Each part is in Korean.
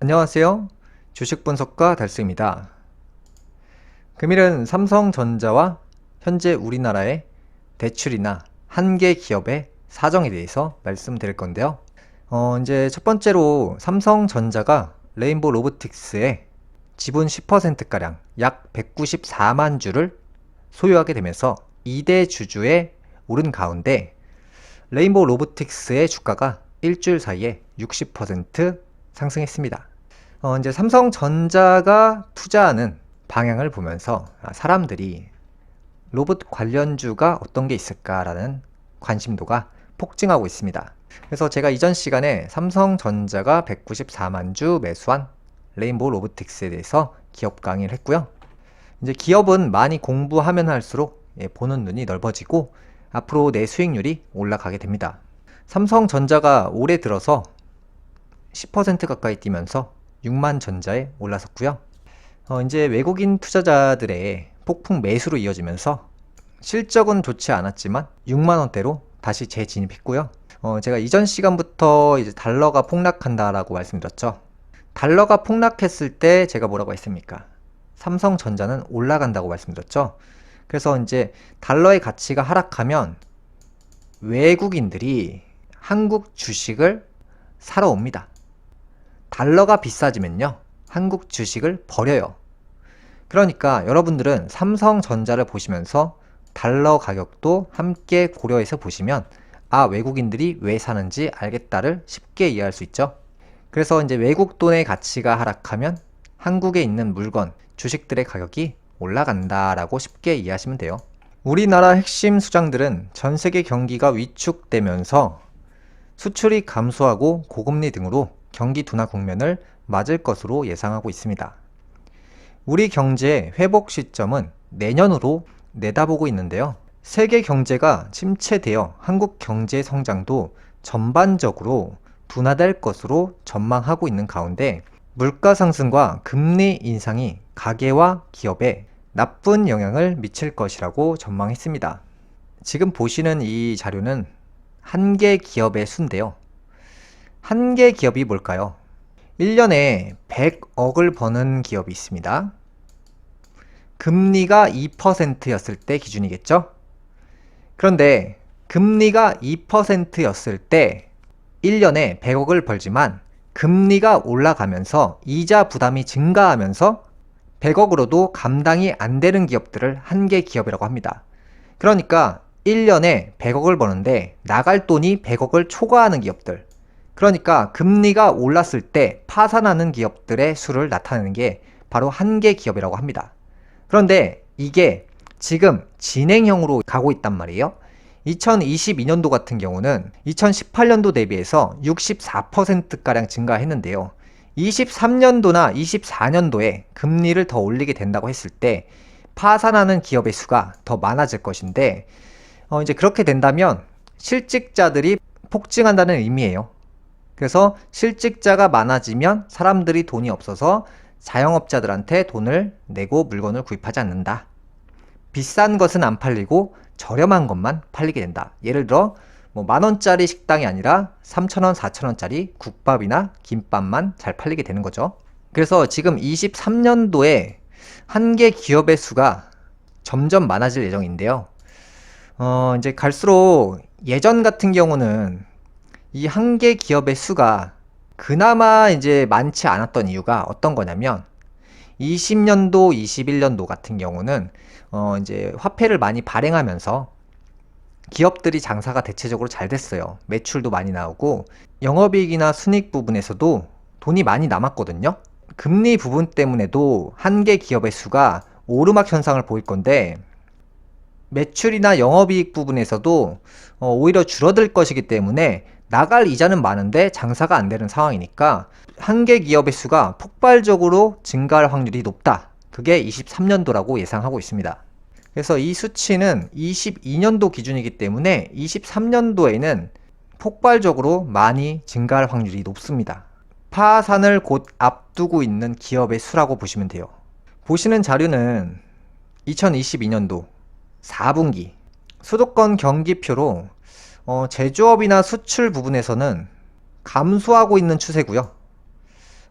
안녕하세요. 주식 분석가 달수입니다. 금일은 삼성전자와 현재 우리나라의 대출이나 한 개 기업의 사정에 대해서 말씀드릴 건데요. 어, 이제 첫 번째로 삼성전자가 레인보 로보틱스의 지분 10%가량 약 194만 주를 소유하게 되면서 2대 주주에 오른 가운데 레인보 로보틱스의 주가가 일주일 사이에 60% 상승했습니다. 어, 이제 삼성전자가 투자하는 방향을 보면서 아, 사람들이 로봇 관련주가 어떤 게 있을까라는 관심도가 폭증하고 있습니다. 그래서 제가 이전 시간에 삼성전자가 194만 주 매수한 레인보우 로보틱스에 대해서 기업 강의를 했고요. 이제 기업은 많이 공부하면 할수록 예, 보는 눈이 넓어지고 앞으로 내 수익률이 올라가게 됩니다. 삼성전자가 올해 들어서 10% 가까이 뛰면서 6만 전자에 올라섰고요. 어, 이제 외국인 투자자들의 폭풍 매수로 이어지면서 실적은 좋지 않았지만 6만 원대로 다시 재진입했고요. 어, 제가 이전 시간부터 이제 달러가 폭락한다라고 말씀드렸죠. 달러가 폭락했을 때 제가 뭐라고 했습니까? 삼성전자는 올라간다고 말씀드렸죠. 그래서 이제 달러의 가치가 하락하면 외국인들이 한국 주식을 사러 옵니다. 달러가 비싸지면요. 한국 주식을 버려요. 그러니까 여러분들은 삼성전자를 보시면서 달러 가격도 함께 고려해서 보시면 아, 외국인들이 왜 사는지 알겠다를 쉽게 이해할 수 있죠. 그래서 이제 외국 돈의 가치가 하락하면 한국에 있는 물건, 주식들의 가격이 올라간다라고 쉽게 이해하시면 돼요. 우리나라 핵심 수장들은 전 세계 경기가 위축되면서 수출이 감소하고 고금리 등으로 경기 둔화 국면을 맞을 것으로 예상하고 있습니다. 우리 경제의 회복 시점은 내년으로 내다보고 있는데요. 세계 경제가 침체되어 한국 경제 성장도 전반적으로 둔화될 것으로 전망하고 있는 가운데 물가 상승과 금리 인상이 가계와 기업에 나쁜 영향을 미칠 것이라고 전망했습니다. 지금 보시는 이 자료는 한 개 기업의 수인데요. 한 개 기업이 뭘까요? 1년에 100억을 버는 기업이 있습니다. 금리가 2%였을 때 기준이겠죠? 그런데 금리가 2%였을 때 1년에 100억을 벌지만 금리가 올라가면서 이자 부담이 증가하면서 100억으로도 감당이 안 되는 기업들을 한 개 기업이라고 합니다. 그러니까 1년에 100억을 버는데 나갈 돈이 100억을 초과하는 기업들. 그러니까 금리가 올랐을 때 파산하는 기업들의 수를 나타내는 게 바로 한개 기업이라고 합니다. 그런데 이게 지금 진행형으로 가고 있단 말이에요. 2022년도 같은 경우는 2018년도 대비해서 64%가량 증가했는데요. 23년도나 24년도에 금리를 더 올리게 된다고 했을 때 파산하는 기업의 수가 더 많아질 것인데 어 이제 그렇게 된다면 실직자들이 폭증한다는 의미예요. 그래서 실직자가 많아지면 사람들이 돈이 없어서 자영업자들한테 돈을 내고 물건을 구입하지 않는다. 비싼 것은 안 팔리고 저렴한 것만 팔리게 된다. 예를 들어 뭐 만원짜리 식당이 아니라 3천원, 4천원짜리 국밥이나 김밥만 잘 팔리게 되는 거죠. 그래서 지금 23년도에 한 개 기업의 수가 점점 많아질 예정인데요. 어, 이제 갈수록 예전 같은 경우는 이 한 개 기업의 수가 그나마 이제 많지 않았던 이유가 어떤 거냐면 20년도, 21년도 같은 경우는 어 이제 화폐를 많이 발행하면서 기업들이 장사가 대체적으로 잘 됐어요. 매출도 많이 나오고 영업이익이나 순익 부분에서도 돈이 많이 남았거든요. 금리 부분 때문에도 한 개 기업의 수가 오르막 현상을 보일 건데 매출이나 영업이익 부분에서도 어, 오히려 줄어들 것이기 때문에 나갈 이자는 많은데 장사가 안 되는 상황이니까 한 개 기업의 수가 폭발적으로 증가할 확률이 높다. 그게 23년도라고 예상하고 있습니다. 그래서 이 수치는 22년도 기준이기 때문에 23년도에는 폭발적으로 많이 증가할 확률이 높습니다. 파산을 곧 앞두고 있는 기업의 수라고 보시면 돼요. 보시는 자료는 2022년도 4분기 수도권 경기표로 어, 제조업이나 수출 부분에서는 감소하고 있는 추세고요.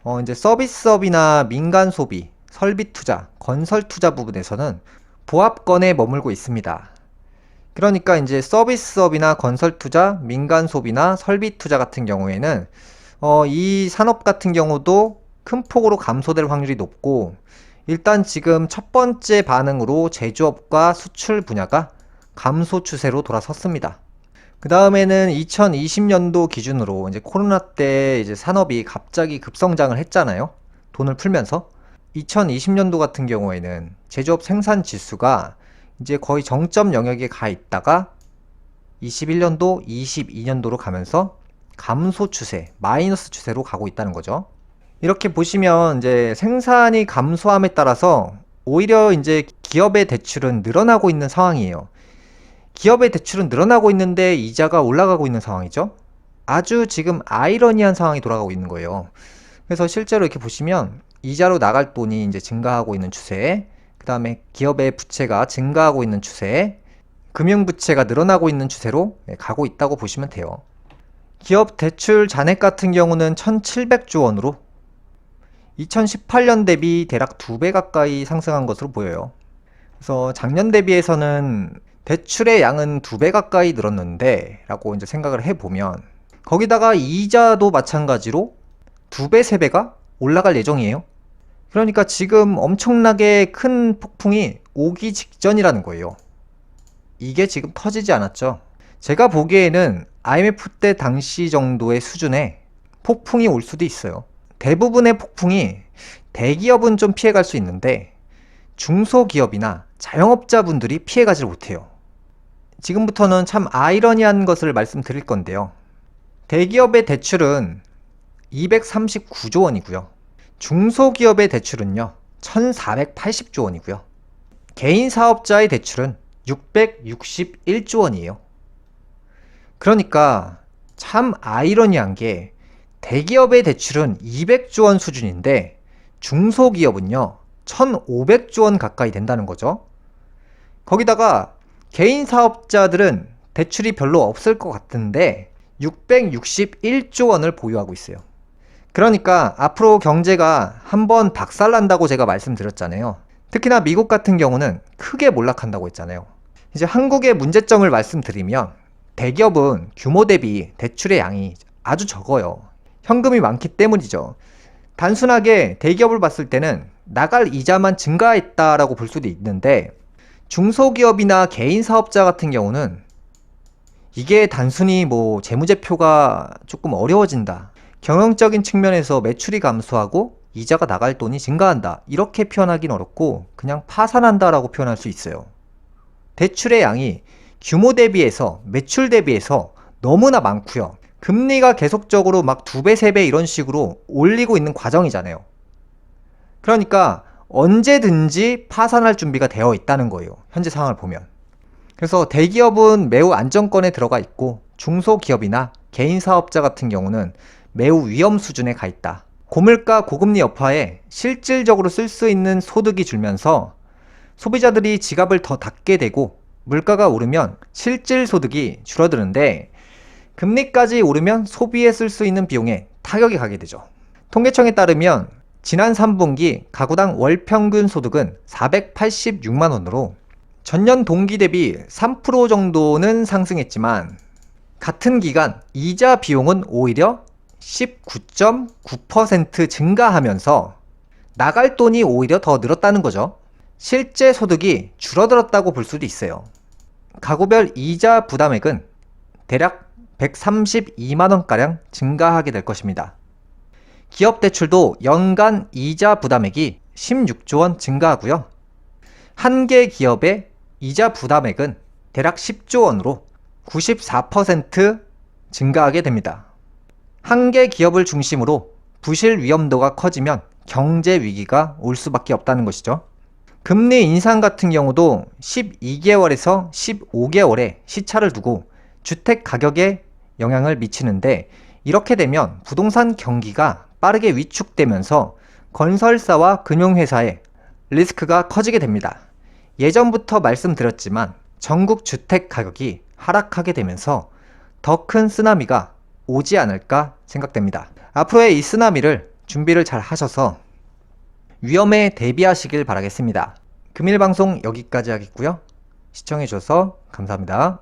어, 이제 서비스업이나 민간 소비, 설비 투자, 건설 투자 부분에서는 보합권에 머물고 있습니다. 그러니까 이제 서비스업이나 건설 투자, 민간 소비나 설비 투자 같은 경우에는 어, 이 산업 같은 경우도 큰 폭으로 감소될 확률이 높고 일단 지금 첫 번째 반응으로 제조업과 수출 분야가 감소 추세로 돌아섰습니다. 그 다음에는 2020년도 기준으로 이제 코로나 때 이제 산업이 갑자기 급성장을 했잖아요. 돈을 풀면서. 2020년도 같은 경우에는 제조업 생산 지수가 이제 거의 정점 영역에 가 있다가 21년도, 22년도로 가면서 감소 추세, 마이너스 추세로 가고 있다는 거죠. 이렇게 보시면 이제 생산이 감소함에 따라서 오히려 이제 기업의 대출은 늘어나고 있는 상황이에요. 기업의 대출은 늘어나고 있는데 이자가 올라가고 있는 상황이죠. 아주 지금 아이러니한 상황이 돌아가고 있는 거예요. 그래서 실제로 이렇게 보시면 이자로 나갈 돈이 이제 증가하고 있는 추세, 그 다음에 기업의 부채가 증가하고 있는 추세, 금융 부채가 늘어나고 있는 추세로 네, 가고 있다고 보시면 돼요. 기업 대출 잔액 같은 경우는 1,700조 원으로 2018년 대비 대략 2배 가까이 상승한 것으로 보여요. 그래서 작년 대비해서는 대출의 양은 2배 가까이 늘었는데 라고 이제 생각을 해보면 거기다가 이자도 마찬가지로 2배, 3배가 올라갈 예정이에요. 그러니까 지금 엄청나게 큰 폭풍이 오기 직전이라는 거예요. 이게 지금 터지지 않았죠. 제가 보기에는 IMF 때 당시 정도의 수준의 폭풍이 올 수도 있어요. 대부분의 폭풍이 대기업은 좀 피해갈 수 있는데 중소기업이나 자영업자분들이 피해가지 못해요. 지금부터는 참 아이러니한 것을 말씀드릴 건데요. 대기업의 대출은 239조 원이고요. 중소기업의 대출은요, 1480조 원이고요. 개인 사업자의 대출은 661조 원이에요. 그러니까 참 아이러니한 게 대기업의 대출은 200조 원 수준인데 중소기업은요 1500조 원 가까이 된다는 거죠. 거기다가 개인 사업자들은 대출이 별로 없을 것 같은데 661조 원을 보유하고 있어요. 그러니까 앞으로 경제가 한번 박살난다고 제가 말씀드렸잖아요. 특히나 미국 같은 경우는 크게 몰락한다고 했잖아요. 이제 한국의 문제점을 말씀드리면 대기업은 규모 대비 대출의 양이 아주 적어요. 현금이 많기 때문이죠. 단순하게 대기업을 봤을 때는 나갈 이자만 증가했다라고 볼 수도 있는데 중소기업이나 개인 사업자 같은 경우는 이게 단순히 뭐 재무제표가 조금 어려워진다. 경영적인 측면에서 매출이 감소하고 이자가 나갈 돈이 증가한다. 이렇게 표현하기는 어렵고 그냥 파산한다라고 표현할 수 있어요. 대출의 양이 규모 대비해서 매출 대비해서 너무나 많고요. 금리가 계속적으로 막 두 배, 세 배 이런 식으로 올리고 있는 과정이잖아요. 그러니까 언제든지 파산할 준비가 되어 있다는 거예요. 현재 상황을 보면. 그래서 대기업은 매우 안정권에 들어가 있고 중소기업이나 개인 사업자 같은 경우는 매우 위험 수준에 가 있다. 고물가 고금리 여파에 실질적으로 쓸 수 있는 소득이 줄면서 소비자들이 지갑을 더 닫게 되고 물가가 오르면 실질 소득이 줄어드는데 금리까지 오르면 소비에 쓸 수 있는 비용에 타격이 가게 되죠. 통계청에 따르면 지난 3분기 가구당 월 평균 소득은 486만 원으로 전년 동기 대비 3% 정도는 상승했지만 같은 기간 이자 비용은 오히려 19.9% 증가하면서 나갈 돈이 오히려 더 늘었다는 거죠. 실제 소득이 줄어들었다고 볼 수도 있어요. 가구별 이자 부담액은 대략 132만원가량 증가하게 될 것입니다. 기업 대출도 연간 이자 부담액이 16조 원 증가하고요. 한 개 기업의 이자 부담액은 대략 10조 원으로 94% 증가하게 됩니다. 한 개 기업을 중심으로 부실 위험도가 커지면 경제 위기가 올 수밖에 없다는 것이죠. 금리 인상 같은 경우도 12개월에서 15개월의 시차를 두고 주택 가격에 영향을 미치는데 이렇게 되면 부동산 경기가 빠르게 위축되면서 건설사와 금융회사의 리스크가 커지게 됩니다. 예전부터 말씀드렸지만 전국 주택 가격이 하락하게 되면서 더 큰 쓰나미가 오지 않을까 생각됩니다. 앞으로의 이 쓰나미를 준비를 잘 하셔서 위험에 대비하시길 바라겠습니다. 금일 방송 여기까지 하겠고요. 시청해 주셔서 감사합니다.